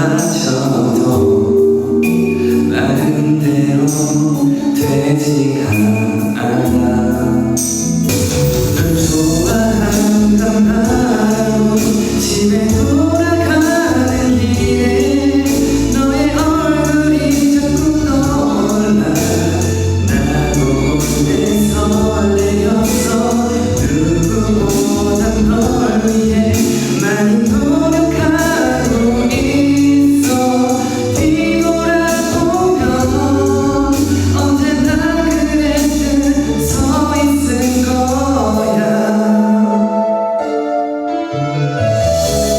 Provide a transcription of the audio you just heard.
맞춰도 나름대로 되지가